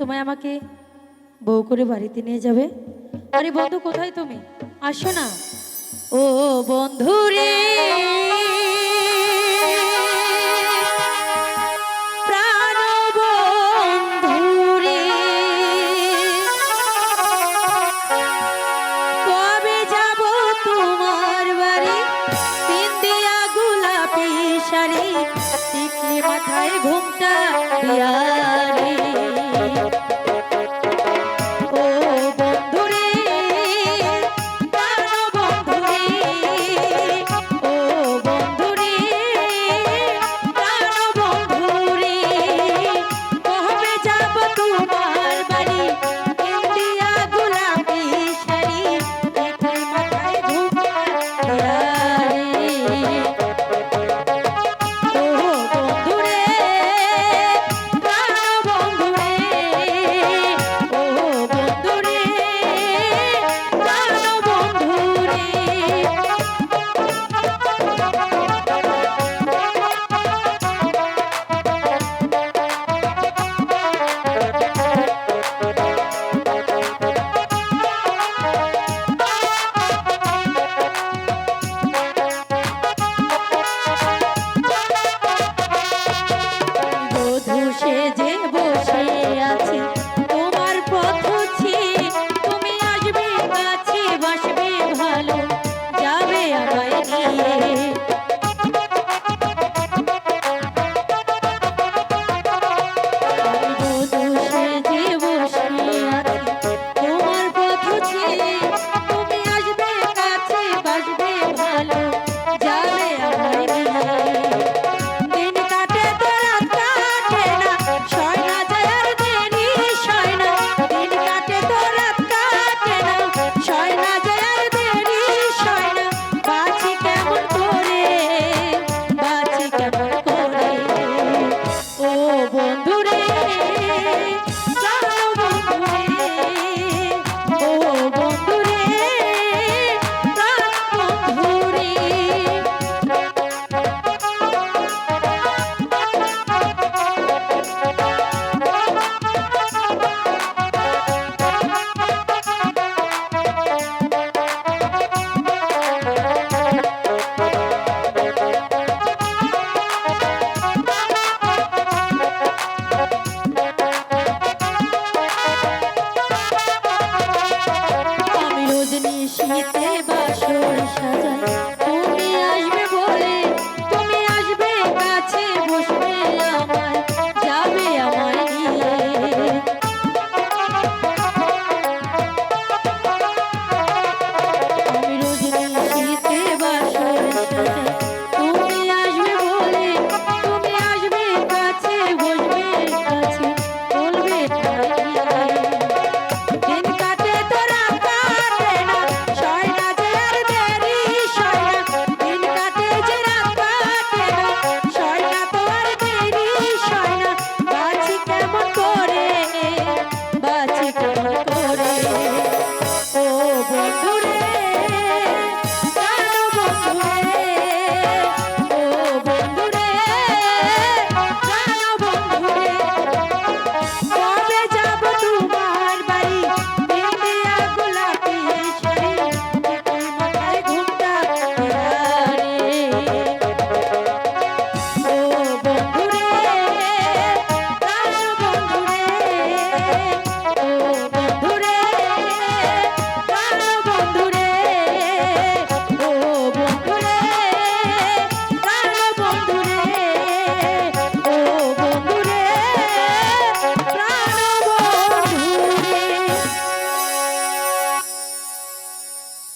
তোমায় আমাকে বউ করে বাড়িতে নিয়ে যাবে? আরে বন্ধু, কোথায় তুমি? আসো না। ও বন্ধু রে শাড়ি, টিকলি মাথায় ঘুমটা দিয়া Thank you. সুর সাজায়